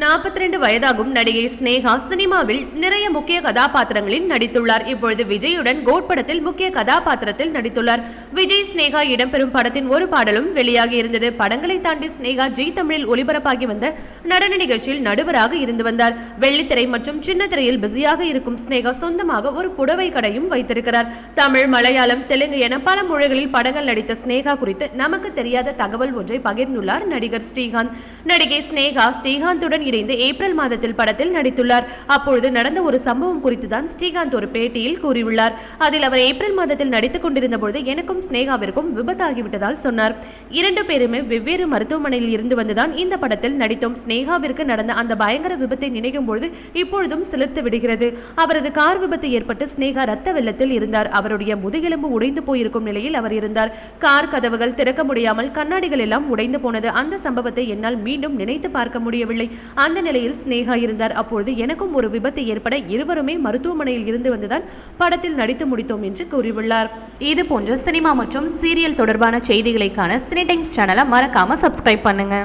நாற்பத்தி ரெண்டு வயதாகும் நடிகை ஸ்னேகா சினிமாவில் நிறைய முக்கிய கதாபாத்திரங்களில் நடித்துள்ளார். இப்பொழுது விஜயுடன் கோட் படத்தில் முக்கிய கதாபாத்திரத்தில் நடித்துள்ளார். விஜய் ஸ்னேகா இடம்பெறும் படத்தின் ஒரு பாடலும் வெளியாகி இருந்தது. படங்களை தாண்டி ஸ்னேகா ஜி தமிழில் ஒளிபரப்பாகி வந்த நடன நிகழ்ச்சியில் நடுவராக இருந்து வந்தார். வெள்ளித்திரை மற்றும் சின்ன திரையில் பிஸியாக இருக்கும் ஸ்னேகா சொந்தமாக ஒரு புடவை கடையும் வைத்திருக்கிறார். தமிழ் மலையாளம் தெலுங்கு என பல மொழிகளில் படங்கள் நடித்த ஸ்னேகா குறித்து நமக்கு தெரியாத தகவல் ஒன்றை பகிர்ந்துள்ளார் நடிகர் ஸ்ரீகாந்த். நடிகை ஸ்னேகா ஸ்ரீகாந்துடன் இணைந்து ஏப்ரல் மாதத்தில் படத்தில் நடித்துள்ளார். அப்பொழுது நடந்த ஒரு சம்பவம் குறித்து தான் ஸ்ரீகாந்த் ஒரு பேட்டியில் கூறியுள்ளார். அதில் அவர் ஏப்ரல் மாதத்தில் நடித்துக் கொண்டிருந்த பொழுது எனக்கும் ஸ்னேகாவிற்கும் விபத்தாகிவிட்டதால் சொன்னார். இரண்டு பேருமே வெவ்வேறு மருத்துவமனையில் இருந்து வந்துதான் இந்த படத்தில் நடித்தோம். ஸ்னேகாவிற்கு நடந்த அந்த பயங்கர விபத்தை நினைக்கும் பொழுது இப்பொழுதும் சிலிர்த்து விடுகிறது. அவரது கார் விபத்து ஏற்பட்டு ஸ்னேகா ரத்த வெள்ளத்தில் இருந்தார். அவருடைய முதுகெலும்பு உடைந்து போயிருக்கும் நிலையில் அவர் இருந்தார். கார் கதவுகள் திறக்க முடியாமல் கண்ணாடிகள் எல்லாம் உடைந்து போனது. அந்த சம்பவத்தை என்னால் மீண்டும் நினைத்து பார்க்க முடியவில்லை. அந்த நிலையில் ஸ்னேகா இருந்தார். அப்பொழுது எனக்கும் ஒரு விபத்து ஏற்பட இருவருமே மருத்துவமனையில் இருந்து வந்துதான் படத்தில் நடித்து முடித்தோம் என்று கூறியுள்ளார். இது போன்ற சினிமா மற்றும் சீரியல் தொடர்பான செய்திகளைக்கான சினி டைம்ஸ் சேனலை மறக்காம சப்ஸ்கிரைப் பண்ணுங்க.